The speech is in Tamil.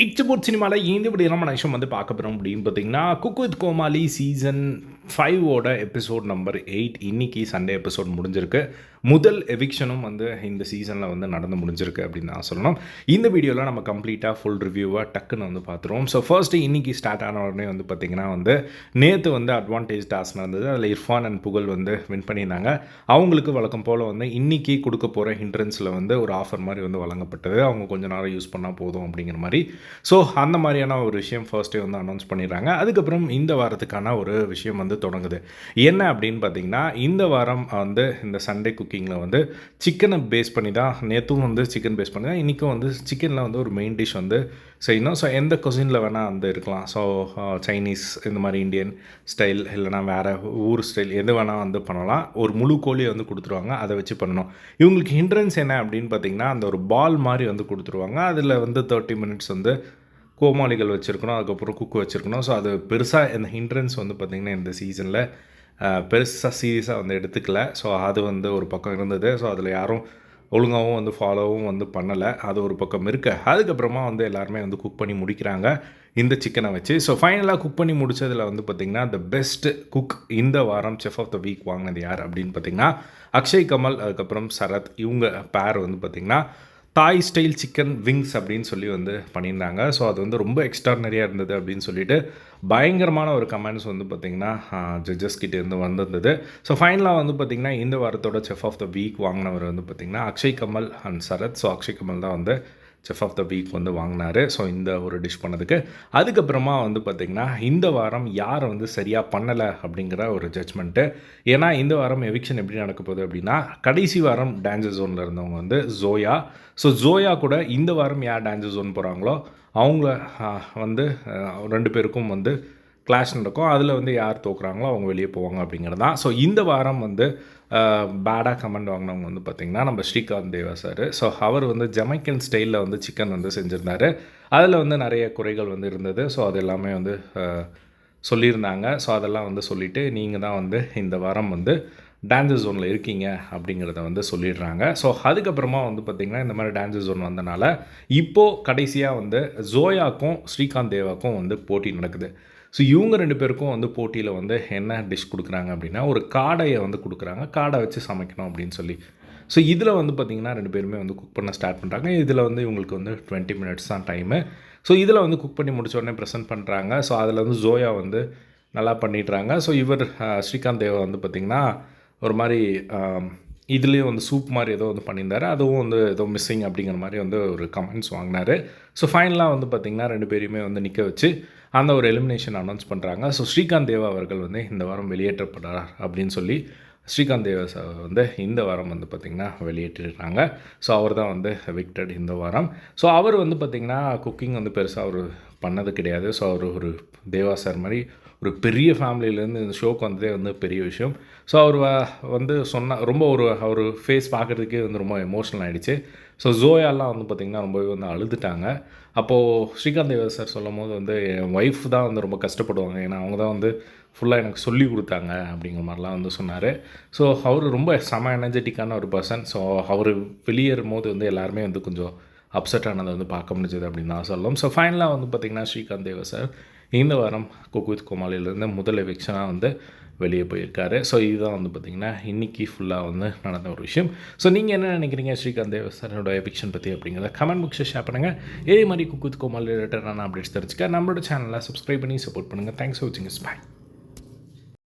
இச்சபோட் சினிமாவில் இந்த இப்படி நம்ம நிமிஷம் வந்து பார்க்க போகிறோம் அப்படின்னு பார்த்தீங்கன்னா குக் வித் கோமாளி சீசன் ஃபைவோட எபிசோட் நம்பர் எயிட் இன்னைக்கு சண்டே எபிசோட் முடிஞ்சிருக்கு. முதல் எவிக்ஷனும் வந்து இந்த சீசனில் வந்து நடந்து முடிஞ்சிருக்கு அப்படின்னு நான் சொல்லணும். இந்த வீடியோவில் நம்ம கம்ப்ளீட்டாக ஃபுல் ரிவ்யூவாக டக்குன்னு வந்து பார்த்துருவோம். ஸோ ஃபர்ஸ்ட்டு இன்றைக்கி ஸ்டார்ட் ஆன உடனே வந்து பார்த்திங்கன்னா வந்து நேற்று வந்து அட்வான்டேஜ் டாஸ்க் நடந்தது. அதில் இர்ஃபான் அண்ட் புகழ் வந்து வின் பண்ணியிருந்தாங்க. அவங்களுக்கு வழக்கம் போல் வந்து இன்னைக்கு கொடுக்க போகிற ஹிண்ட்ரன்ஸில் வந்து ஒரு ஆஃபர் மாதிரி வந்து வழங்கப்பட்டது. அவங்க கொஞ்ச நேரம் யூஸ் பண்ணால் போதும் அப்படிங்கிற மாதிரி. ஸோ அந்த மாதிரியான ஒரு விஷயம் ஃபர்ஸ்ட்டே வந்து அனௌன்ஸ் பண்ணிடுறாங்க. அதுக்கப்புறம் இந்த வாரத்துக்கான ஒரு விஷயம் வந்து தொடங்குது. என்ன அப்படின்னு பார்த்தீங்கன்னா இந்த வாரம் வந்து இந்த சண்டே குக்கிங்கில் வந்து சிக்கனை பேஸ் பண்ணி தான் நேற்றும் வந்து சிக்கன் பேஸ் பண்ணி தான் இன்றைக்கும் வந்து சிக்கனில் வந்து ஒரு மெயின் டிஷ் வந்து செய்யணும். ஸோ எந்த கொசினில் வேணால் வந்து இருக்கலாம். ஸோ சைனீஸ் uh, இந்த மாதிரி இந்தியன் ஸ்டைல் இல்லைனா வேறு ஊர் ஸ்டைல் எது வேணால் வந்து பண்ணலாம். ஒரு முழு கோழியை வந்து கொடுத்துருவாங்க. அதை வச்சு பண்ணணும். இவங்களுக்கு ஹிண்ட்ரன்ஸ் என்ன அப்படின்னு பார்த்தீங்கன்னா அந்த ஒரு பால் மாதிரி வந்து கொடுத்துருவாங்க. அதில் வந்து தேர்ட்டி மினிட்ஸ் வந்து கோமாளிகள் வச்சுருக்கணும். அதுக்கப்புறம் குக்கு வச்சுருக்கணும். ஸோ அது பெருசாக இந்த ஹிண்ட்ரன்ஸ் வந்து பார்த்திங்கன்னா இந்த சீசனில் பெருசாக சீரியஸாக வந்து எடுத்துக்கல. ஸோ அது வந்து ஒரு பக்கம் இருந்தது. ஸோ அதில் யாரும் ஒழுங்காகவும் வந்து ஃபாலோவும் வந்து பண்ணலை. அது ஒரு பக்கம் இருக்குது அதுக்கப்புறமா வந்து எல்லாருமே வந்து குக் பண்ணி முடிக்கிறாங்க. இந்த சிக்கனை வச்சு. ஸோ ஃபைனலாக குக் பண்ணி முடித்ததில் வந்து பார்த்திங்கன்னா த பெஸ்ட் குக் இந்த வாரம் செஃப் ஆஃப் த வீக் வாங்கினது யார் அப்படின்னு பார்த்தீங்கன்னா அக்ஷய் கமல் அதுக்கப்புறம் சரத். இவங்க பேர் வந்து பார்த்திங்கன்னா தாய் ஸ்டைல் சிக்கன் விங்ஸ் அப்படின்னு சொல்லி வந்து பண்ணியிருந்தாங்க. ஸோ அது வந்து ரொம்ப எக்ஸ்ட்ரானரியாக இருந்தது அப்படின்னு சொல்லிட்டு பயங்கரமான ஒரு கமெண்ட்ஸ் வந்து பார்த்திங்கன்னா ஜட்ஜஸ் கிட்டே இருந்து வந்திருந்தது. ஸோ ஃபைனலாக வந்து பார்த்திங்கன்னா இந்த வாரத்தோட செஃப் ஆஃப் த வீக் வாங்கினவர் வந்து பார்த்திங்கன்னா அக்ஷய் கமல் அண்ட் சரத். ஸோ அக்ஷய் கமல் தான் வந்து செஃப் ஆஃப் த வீக் வந்து வாங்கினாரு. ஸோ இந்த ஒரு டிஷ் பண்ணதுக்கு. அதுக்கப்புறமா வந்து பார்த்திங்கன்னா இந்த வாரம் யார் வந்து சரியாக பண்ணலை அப்படிங்கிற ஒரு ஜட்ஜ்மெண்ட்டு ஏன்னா இந்த வாரம் எவிக்ஷன் எப்படி நடக்க போகுது அப்படின்னா கடைசி வாரம் டான்ஸர் ஜோனில் இருந்தவங்க வந்து ஜோயா ஸோ ஜோயா கூட இந்த வாரம் யார் டான்ஸர் ஜோன் போகிறாங்களோ அவங்கள வந்து ரெண்டு பேருக்கும் வந்து கிளாஷ் நடக்கும். அதில் வந்து யார் தோக்குறாங்களோ அவங்க வெளியே போவாங்க அப்படிங்கிறது தான். ஸோ இந்த வாரம் வந்து பேடாக கமெண்ட் வாங்கினவங்க வந்து பார்த்திங்கன்னா நம்ம ஸ்ரீகாந்த் தேவா சார். ஸோ அவர் வந்து ஜமைக்கன் ஸ்டைலில் வந்து சிக்கன் வந்து செஞ்சுருந்தார். அதில் வந்து நிறைய குறைகள் வந்து இருந்தது. ஸோ அது எல்லாமே வந்து சொல்லியிருந்தாங்க. ஸோ அதெல்லாம் வந்து சொல்லிவிட்டு நீங்கள் தான் வந்து இந்த வாரம் வந்து டான்ஸர் ஜோனில் இருக்கீங்க அப்படிங்கிறத வந்து சொல்லிடுறாங்க. ஸோ அதுக்கப்புறமா வந்து பார்த்திங்கன்னா இந்த மாதிரி டான்ஸர் ஜோன் வந்தனால இப்போது கடைசியாக வந்து ஜோயாக்கும் ஸ்ரீகாந்த் தேவாக்கும் வந்து போட்டி நடக்குது. ஸோ இவங்க ரெண்டு பேருக்கும் வந்து போட்டியில் வந்து என்ன டிஷ் கொடுக்குறாங்க அப்படின்னா ஒரு காடையை வந்து கொடுக்குறாங்க. காடை வச்சு சமைக்கணும் அப்படின்னு சொல்லி. ஸோ இதில் வந்து பார்த்திங்கன்னா ரெண்டு பேருமே வந்து குக் பண்ண ஸ்டார்ட் பண்ணுறாங்க இதில் வந்து இவங்களுக்கு வந்து டுவெண்ட்டி மினிட்ஸ் தான் டைமு ஸோ இதில் வந்து குக் பண்ணி முடிச்ச உடனே ப்ரெசென்ட் பண்ணுறாங்க ஸோ அதில் வந்து ஜோயா வந்து நல்லா பண்ணிடுறாங்க. ஸோ இவர் ஸ்ரீகாந்த் தேவா வந்து பார்த்திங்கன்னா ஒரு மாதிரி இதுலேயும் வந்து சூப் மாதிரி ஏதோ வந்து பண்ணியிருந்தார். அதுவும் வந்து ஏதோ மிஸ்ஸிங் அப்படிங்கிற மாதிரி வந்து ஒரு கமெண்ட்ஸ் வாங்கினார். ஸோ ஃபைனலாக வந்து பார்த்திங்கன்னா ரெண்டு பேரையுமே வந்து நிற்க வச்சு அந்த ஒரு எலிமினேஷன் அனௌன்ஸ் பண்ணுறாங்க ஸோ ஸ்ரீகாந்த் தேவா அவர்கள் வந்து இந்த வாரம் வெளியேற்றப்படுறார் அப்படின்னு சொல்லி ஸ்ரீகாந்த் தேவா சார் வந்து இந்த வாரம் வந்து பார்த்திங்கன்னா வெளியேற்றிருக்காங்க. ஸோ அவர் தான் வந்து விக்டட் இந்த வாரம். ஸோ அவர் வந்து பார்த்திங்கன்னா குக்கிங் வந்து பெருசாக அவர் பண்ணது கிடையாது. ஸோ அவர் ஒரு தேவா சார் மாதிரி ஒரு பெரிய ஃபேமிலியிலேருந்து இந்த ஷோக்கு வந்ததே வந்து பெரிய விஷயம். ஸோ அவர் வந்து சொன்ன ரொம்ப ஒரு அவர் ஃபேஸ் பார்க்குறதுக்கே வந்து ரொம்ப எமோஷனல் ஆகிடுச்சு ஸோ ஜோயாலாம் வந்து பார்த்திங்கன்னா ரொம்பவே வந்து அழுதுட்டாங்க. அப்போது ஸ்ரீகாந்த் தேவர் சார் சொல்லும் போது வந்து என் ஒய்ஃப் தான் வந்து ரொம்ப கஷ்டப்படுவாங்க. ஏன்னா அவங்க தான் வந்து ஃபுல்லாக எனக்கு சொல்லி கொடுத்தாங்க அப்படிங்கிற மாதிரிலாம் வந்து சொன்னார். ஸோ அவர் ரொம்ப செம எனர்ஜெட்டிக்கான ஒரு பர்சன் ஸோ அவர் வெளியேறும் போது வந்து எல்லாருமே வந்து கொஞ்சம் அப்செட் ஆனதை வந்து பார்க்க முடிஞ்சது அப்படின்னு தான் சொல்லலாம் ஸோ ஃபைனலாக வந்து பார்த்திங்கன்னா ஸ்ரீகாந்த் தேவா சார் இந்த வாரம் குக்வித் கோமாளியிலேருந்து முதல் எவிக்ஷனாக வந்து வெளியே போயிருக்காரு. ஸோ இதுதான் வந்து பார்த்திங்கன்னா இன்றைக்கி ஃபுல்லாக வந்து நடந்த ஒரு விஷயம். ஸோ நீங்கள் என்ன நினைக்கிறீங்க ஸ்ரீகாந்த் தேவ சாரோட எவிக்ஷன் பற்றி அப்படிங்கிறத கமெண்ட் புக்ஸை ஷேர் பண்ணுங்கள் இதே மாதிரி குக்வித் கோமாளி ரிலேட்டடான அப்டேட்ஸ் தெரிஞ்சுக்க நம்மளோட சேனலை சப்ஸ்கிரைப் பண்ணி சப்போர்ட் பண்ணுங்கள் தேங்க்ஸ் ஃபார் வாட்சிங் இஸ் பாய்